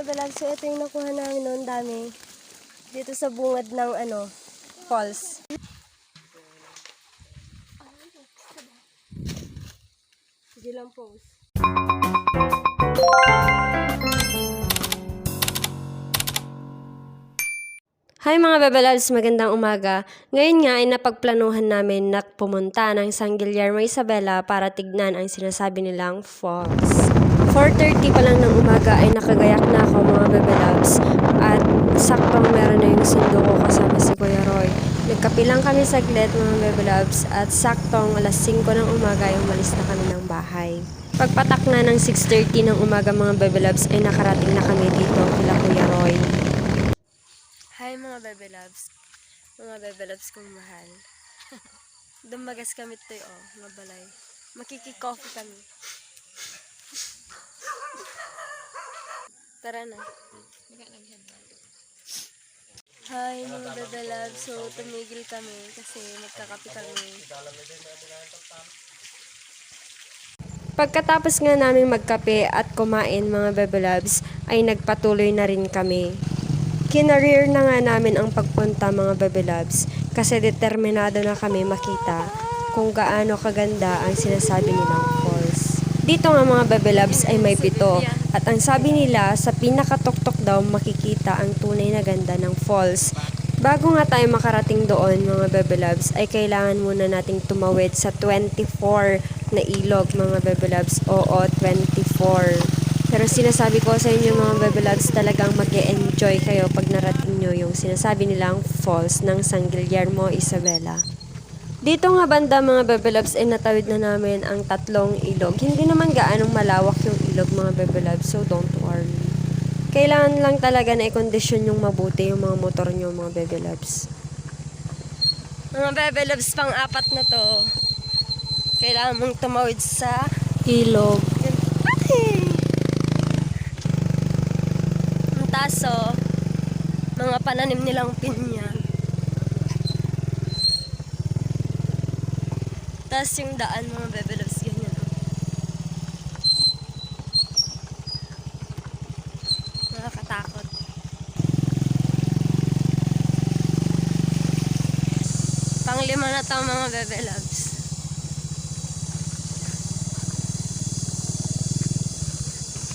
babalag. So, ito yung nakuha namin noon dami. Dito sa bungad ng ano, falls. Sige lang pose. Hi mga Bebelabs, magandang umaga. Ngayon nga ay napagplanuhan namin na pumunta ng San Guillermo Isabela para tignan ang sinasabi nilang falls. 4.30 pa lang ng umaga ay nakagayak na ako mga Bebelabs at saktong meron na yung sundo ko kasama si Kuya Roy. Nagkapilang kami saglit mga Bebelabs at saktong alas 5 ng umaga ay umalis na kami ng bahay. Pagpatak na ng 6.30 ng umaga mga Bebelabs ay nakarating na kami dito kila Kuya Roy. Hi mga bebe loves. Mga bebe loves kong mahal. Dumagas kami to oh, mga balay. Makiki-coffee kami. Tara na. Hi mga loves. So tumigil kami kasi magkakape kami. Pagkatapos nga namin magkape at kumain mga bebe loves, ay nagpatuloy na rin kami. Kinareer na nga namin ang pagpunta mga Bebe Loves kasi determinado na kami makita kung gaano kaganda ang sinasabi nilang falls. Dito nga mga Bebe Loves ay may pito at ang sabi nila sa pinakatuktok daw makikita ang tunay na ganda ng falls. Bago nga tayo makarating doon mga Bebe Loves ay kailangan muna nating tumawid sa 24 na ilog mga Bebe Loves. Oo, 24. Pero sinasabi ko sa inyo mga Bebe Loves, talagang mag enjoy kayo pag narating nyo yung sinasabi nilang falls ng San Guillermo Isabela. Dito nga banda mga Bebe Loves ay natawid na namin ang tatlong ilog. Hindi naman gaanong malawak yung ilog mga Bebe Loves, so don't worry. Kailangan lang talaga na i-condition yung mabuti yung mga motor nyo mga Bebe Loves. Mga Bebe Loves pang apat na to. Kailangan mong tumawid sa ilog. Ay! Ang taso, mga pananim nilang pinya. Tapos yung daan mga bebe loves, ganyan. Nakakatakot. Panglima na to mga bebe loves.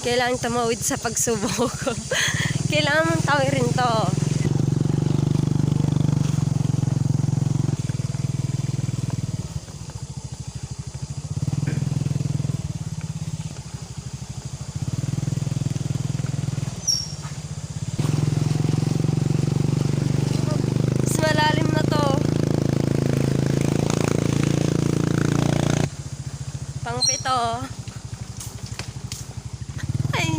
Kailangan tumawid sa pagsubok. Kailangan mong tawirin to. Mas malalim na to. Pangpito. Ay.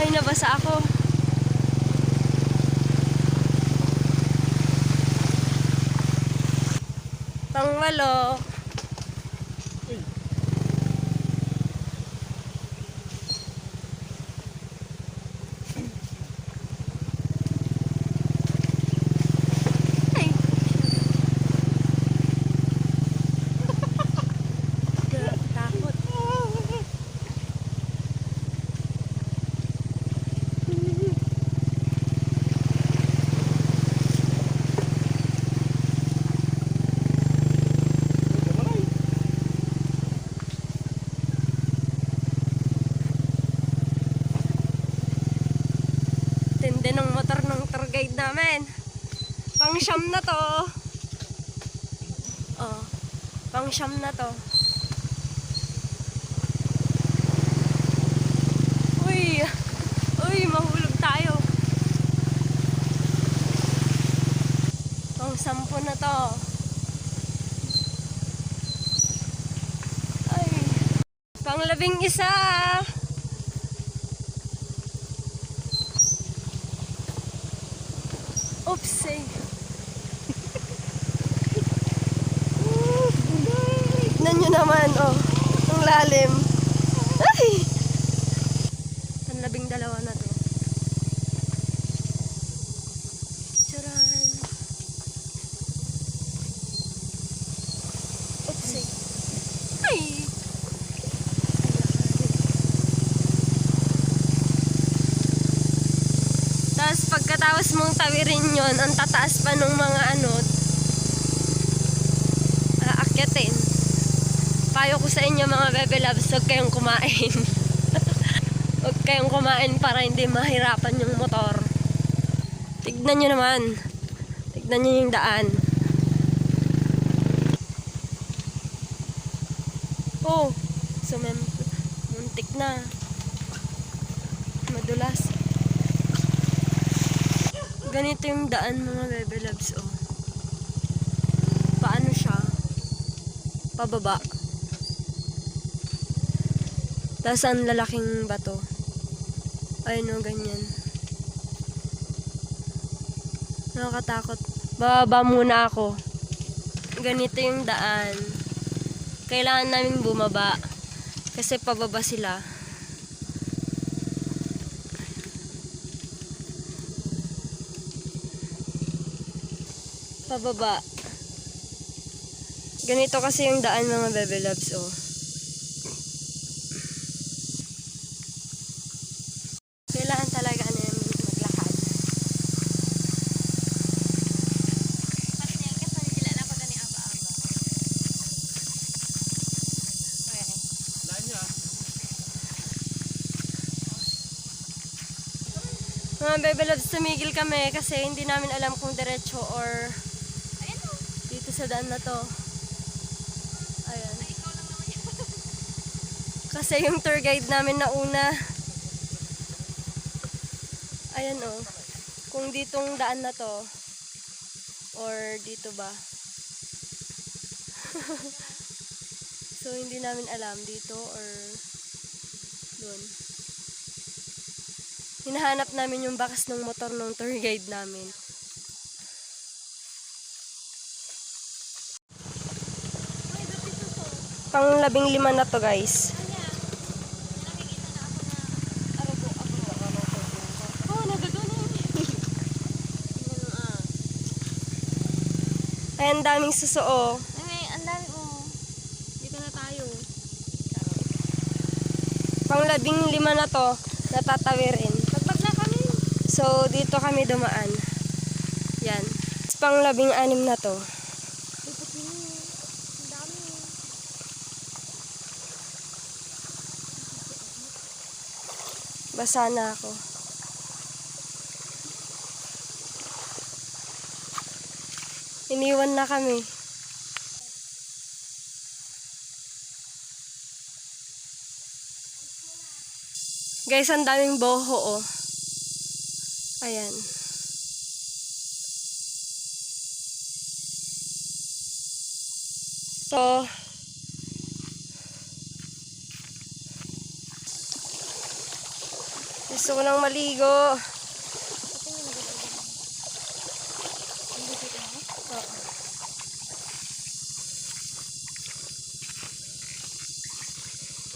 Ay, nabasa ako. Pangwalo. Ay. Takot. Tindi ng motor ng tour namin. Pang siyam na to. Oh, pang siyam na to. Uy, uy, mahulog tayo. Pang sampu na to. Ay, pang labing isa. Oops, eh. Tignan naman, oh. Ang lalim. Ay! Ang labing dalawa na to. Charan. Oops, eh. Ay! Mong tawirin yon ang tataas pa ng mga ano, aakyatin. Payo ko sa inyo mga bebe loves, huwag kayong kumain. huwag kayong kumain para hindi mahirapan yung motor. Tignan nyo naman. Tignan nyo yung daan. Oh, sumem muntik na. Madulas. Ganito yung daan mga bebe loves, oh. Paano siya? Pababa. Tapos ang lalaking bato. Ayun o, ganyan. Nakakatakot. Bababa muna ako. Ganito yung daan. Kailangan namin bumaba. Kasi pababa sila. Pababa. Ganito kasi yung daan mga bebe loves, oh. Kailangan talaga namin maglakad. Mga bebe loves, tumigil kami kasi hindi namin alam kung diretso or sa daan na to. Ayan. Kasi yung tour guide namin na una, ayan oh, kung ditong daan na to, or dito ba. so hindi namin alam dito or doon. Hinahanap namin yung bakas ng motor ng tour guide namin. Pang labing lima na to guys. Ay, ang daming susuo. Ay, ang dami oh. Dito na tayo. Pang labing lima na to, natatawirin. Pagbag na kami. So, dito kami dumaan. Yan. Pang labing anim na to. Lipot mo. Ang dami. Basa na ako. Iniwan na kami. Guys, ang daming boho, oh. Ayan. So, gusto ko nang maligo.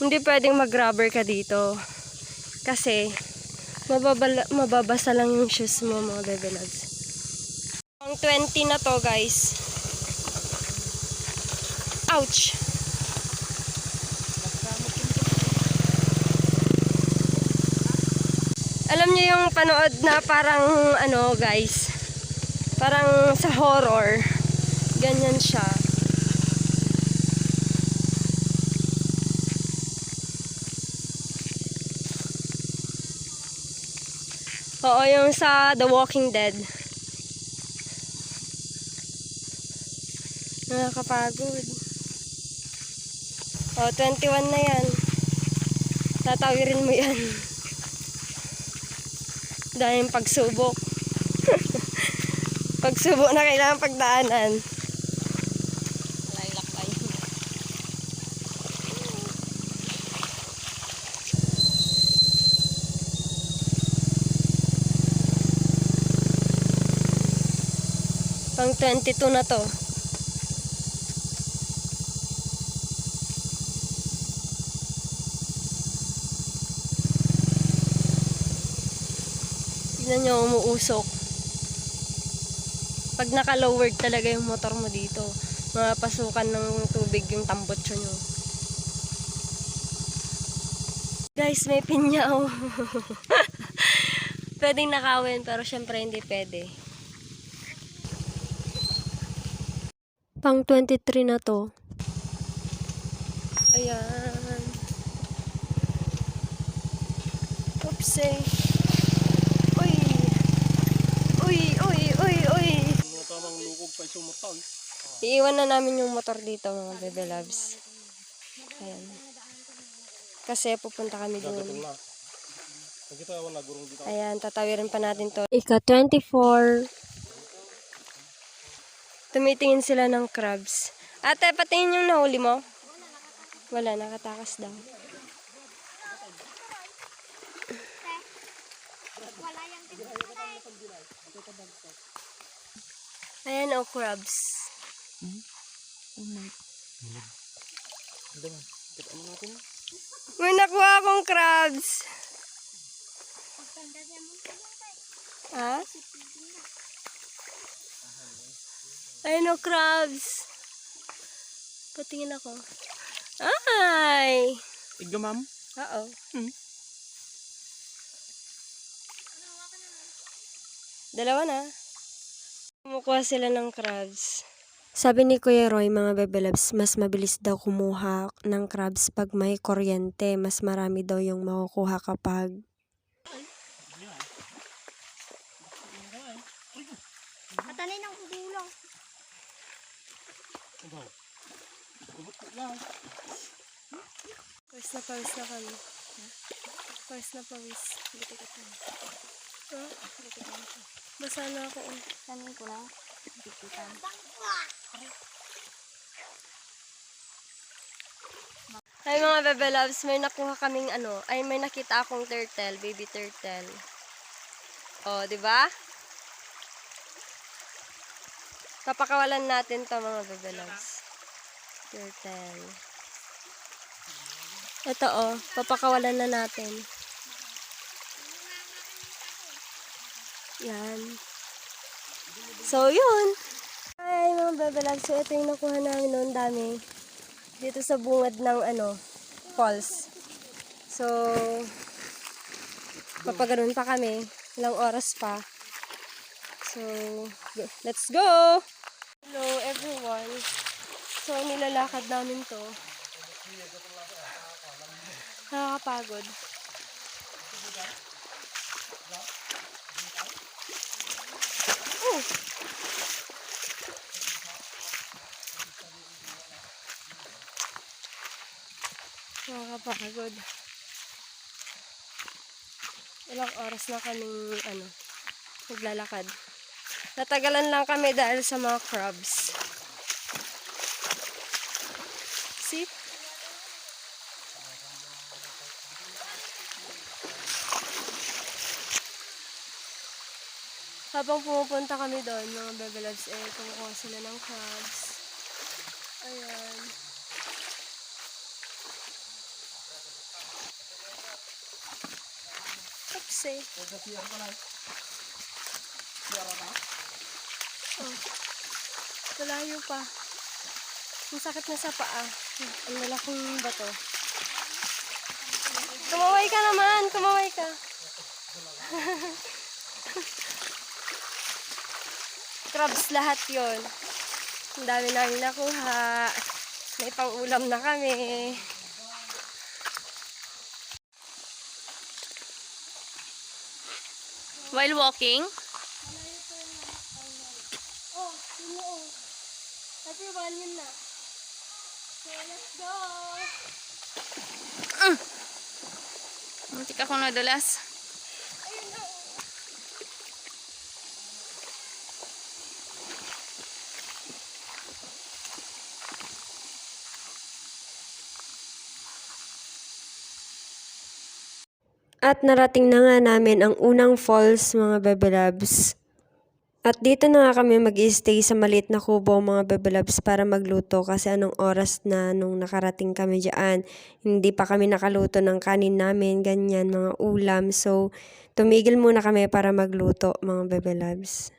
Hindi pwedeng mag-rubber ka dito. Kasi, mababala, mababasa lang yung shoes mo, mga bebe loves. Ang 20 na to, guys. Ouch! Yung panood na parang, ano, guys, parang sa horror. Ganyan siya. Oo, yung sa The Walking Dead. Nakakapagod. Oh, 21 na yan. Tatawirin mo yan. Dahil pagsubok. pagsubok na kailangan pagdaanan. Pang 22 na to. Tignan nyo, umuusok. Pag naka-lowered talaga yung motor mo dito, mapasukan ng tubig yung tambotso nyo. Guys, may pinya oh. pwedeng nakawin, pero syempre hindi pwede. Pang 23 na to. Ayan. Oopsie. Uy. Uy, uy, uy, uy. Mga tamang lukog pa sumutaw. Iiwan na namin yung motor dito, mga bebe loves. Ayan. Kasi pupunta kami doon. Ayan, tatawirin pa natin to. Ika 24. Tumitingin sila ng crabs. Ate, patingin yung nahuli mo. Wala, nakatakas daw. Wala yung Ayan o, crabs. Kita mo natin. May nakuha akong crabs. Ha? Ayan o, crabs. Patingin ako. Ay! Iga ma'am. Oo. Hmm. Dalawa na. Kumukuha sila ng crabs. Sabi ni Kuya Roy, mga bebelabs, mas mabilis daw kumuha ng crabs pag may kuryente. Mas marami daw yung makukuha kapag Matanay ng lang. Pawis na pawis na kami. Pawis na pawis. Dito ka. Ha? Basa na ako. oh. Tanin ko lang. Dikitan. Hi mga bebe loves, may nakuha kaming ano, ay may nakita akong turtle, baby turtle. Oh, 'di ba? Papakawalan natin 'to mga bebe loves. Turtle. Ito oh, papakawalan na natin. Yan. So, yun. Hi mga loves, so ito yung nakuha namin noon, dami dito sa bungad ng ano, falls. So, papaganon pa kami. Ilang oras pa. So, let's go! Hello everyone. So, nilalakad namin to. Nakakapagod. Oh! Nakakapagod. Ilang oras na kaming ano, naglalakad. Natagalan lang kami dahil sa mga crabs. See? Habang pumupunta kami doon, mga bebe loves, eh, kumukuha sila ng crabs. Ayan. Oopsie. Oh. Malayo pa. Ang sakit na sa paa. Ang malaking bato. Kumaway ka naman! Kumaway ka! Crabs lahat yon. Ang dami namin nakuha. May pang-ulam na kami. While walking? Oh, yun. Everyone, yun na. So, let's go! Muntik ako nadulas. At narating na nga namin ang unang falls mga bebelabs. At dito na nga kami mag stay sa maliit na kubo mga bebelabs para magluto kasi anong oras na nung nakarating kami dyan. Hindi pa kami nakaluto ng kanin namin, ganyan, mga ulam. So, tumigil muna kami para magluto mga bebelabs.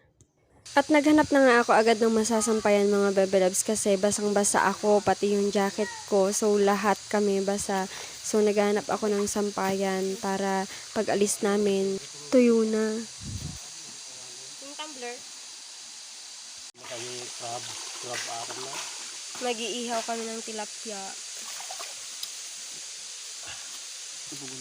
At naghanap na nga ako agad ng masasampayan mga bebelabs kasi basang-basa ako, pati yung jacket ko. So, lahat kami basa. So, naghanap ako ng sampayan para pag alis namin, Tuyo na. Yung tumbler, Kami crab. Crab apat na. mag-iihaw kami ng tilapia. Ibugo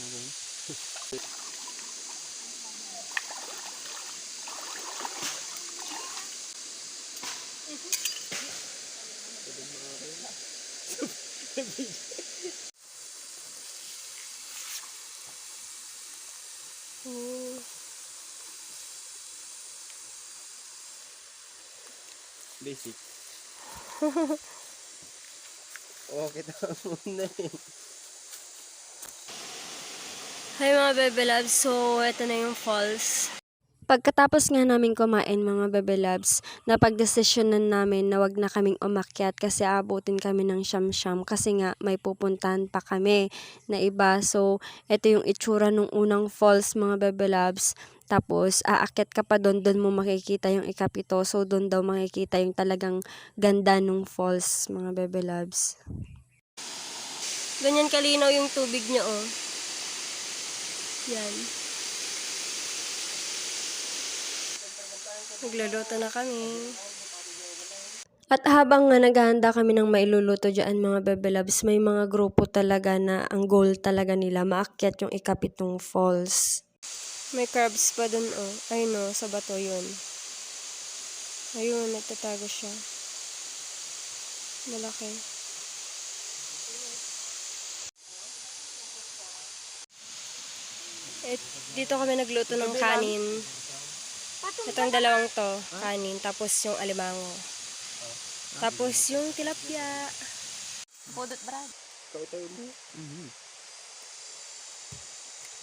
Oh. Basic. okay, tama muna eh. Hi mga Bebe Labs, so ito na yung falls. Pagkatapos nga namin kumain mga Bebe Labs, napagdesisyonan namin na wag na kaming umakyat kasi abutin kami ng siyam-siyam kasi nga may pupuntahan pa kami na iba. So, ito yung itsura nung unang falls mga Bebe Labs. Tapos, aakyat ka pa doon, doon mo makikita yung ikapito. So, doon daw makikita yung talagang ganda nung falls mga Bebe Labs. Ganyan kalinaw yung tubig niya oh. Yan. Nagluluto na kami. At habang nga naghahanda kami ng mailuluto dyan mga Bebe Loves, may mga grupo talaga na ang goal talaga nila maakyat yung ikapitong falls. May crabs pa dun oh. Ayun oh, sa bato yun. Ayun, nagtatago siya. Malaki. Et, dito kami nagluto ng kanin. Itong dalawang to, kanin. Tapos yung alimango. Tapos yung tilapia. Pudot brad. Ikaw ito yun. Mhm.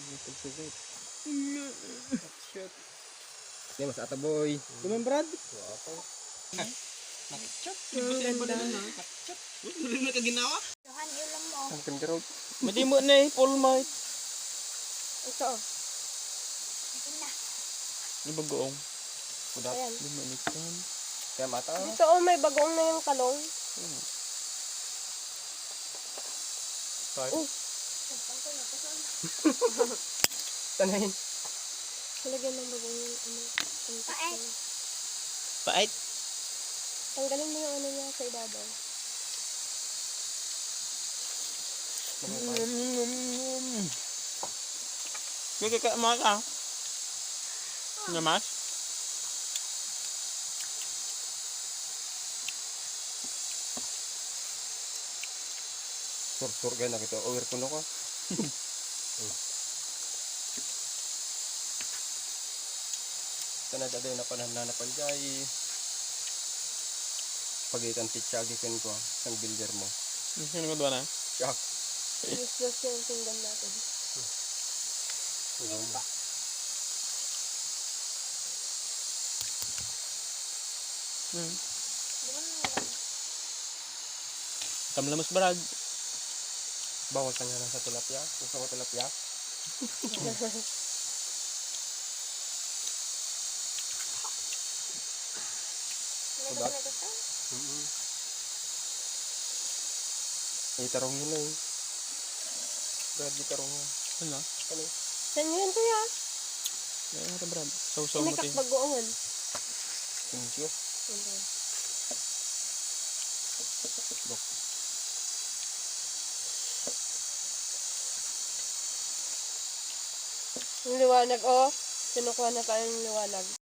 Pagsugat. Shit. Hindi, mas ata boy. Kuman Brad. Yung ganda. Hindi na kaginawa. Johan, ulam mo. Ang kangarot. Madi mo na eh, Paul Mike. Ito oh. Ano ba goong? Kudat. Ayan. Lumanikan. Kaya mata. Dito oh, may bagong na yung talong. Sorry. Oh. Tanahin. Halagyan ng bagong yung ano. Paet. Pait. Tanggalin mo yung ano niya sa ibabaw. Kaya kaya mga ka. Namas? Sur-sur gaya na kita. Over ko na ko. Sana daday na panananapan jay. Pagitan titsagipin ko ang builder mo. Sino ko doon na? Siyak. Useless yung tinggan natin. Hmm. Kamlamas barag. Bawal ka nga lang sa tilapia. Gusto ko tilapia. Udat. Mm-hmm. Ay, tarong yun na eh. Brad, di tarong yun. Ano? Ano? Saan yun kuya? Ay, ano brad? Sausaw mo tayo. Inakakbagoongan. Sinsyo. Bok. Yung liwanag oh. Kinukuha na tayo ng liwanag.